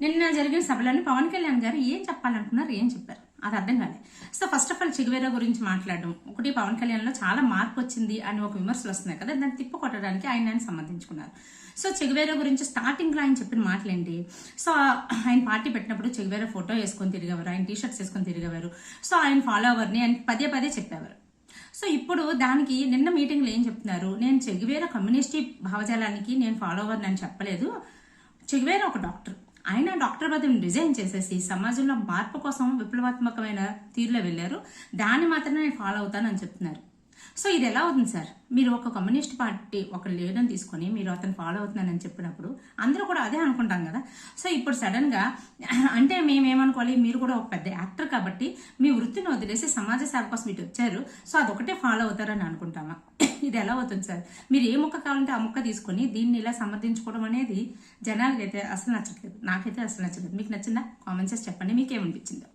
నిన్న జరిగిన సభలోని పవన్ కళ్యాణ్ గారు ఏం చెప్పాలనుకున్నారు ఏం చెప్పారు? అది అర్థం కాలే. So first of all Che Guevara గురించి మాట్లాడడం. ఒకటి పవన్ కళ్యాణ్లో చాలా మార్పు వచ్చింది అని ఒక విమర్శలు వస్తున్నాయి కదా దాన్ని తిప్పుకొట్టడానికి ఆయన ఆయన సంబంధించుకున్నారు. సో చెగువేరా గురించి స్టార్టింగ్లో ఆయన చెప్పిన మాటలేంటి? సో ఆయన పార్టీ పెట్టినప్పుడు చెగువేరా ఫోటో వేసుకొని తిరిగేవారు ఆయన టీ షర్ట్స్ వేసుకొని తిరిగేవారు. సో ఆయన ఫాలోవర్ని ఆయన పదే పదే చెప్పేవారు. సో ఇప్పుడు దానికి నిన్న మీటింగ్లో ఏం చెప్తున్నారు? నేను చెగువేర కమ్యూనిస్టీ భావజాలానికి నేను ఫాలోవర్ అని చెప్పలేదు. చెగువేరా ఒక డాక్టర్ ఆయన డాక్టర్ పదవిని రిజైన్ చేసేసి సమాజంలో మార్పు కోసం విప్లవాత్మకమైన తీరులో వెళ్ళారు. దాన్ని మాత్రమే నేను ఫాలో అవుతానని చెప్తున్నారు. సో ఇది ఎలా అవుతుంది సార్? మీరు ఒక కమ్యూనిస్ట్ పార్టీ ఒక లీడర్ని తీసుకొని మీరు అతను ఫాలో అవుతున్నానని చెప్పినప్పుడు అందరూ కూడా అదే అనుకుంటాం కదా? సో ఇప్పుడు సడన్గా అంటే మేమేమనుకోవాలి మీరు కూడా ఒక పెద్ద యాక్టర్ కాబట్టి మీ వృత్తిని వదిలేసి సమాజ సేవ కోసం ఇటు వచ్చారు. సో అదొకటే ఫాలో అవుతారని అనుకుంటామా? ఇది ఎలా అవుతుంది సార్? మీరు ఏ ముక్క కావాలంటే ఆ ముక్క తీసుకొని దీన్ని ఇలా సమర్థించుకోవడం అనేది జనాలకైతే అసలు నచ్చట్లేదు. నాకైతే అసలు నచ్చలేదు మీకు నచ్చిందా? చేసి చెప్పండి. మీకేమనిపించిందో.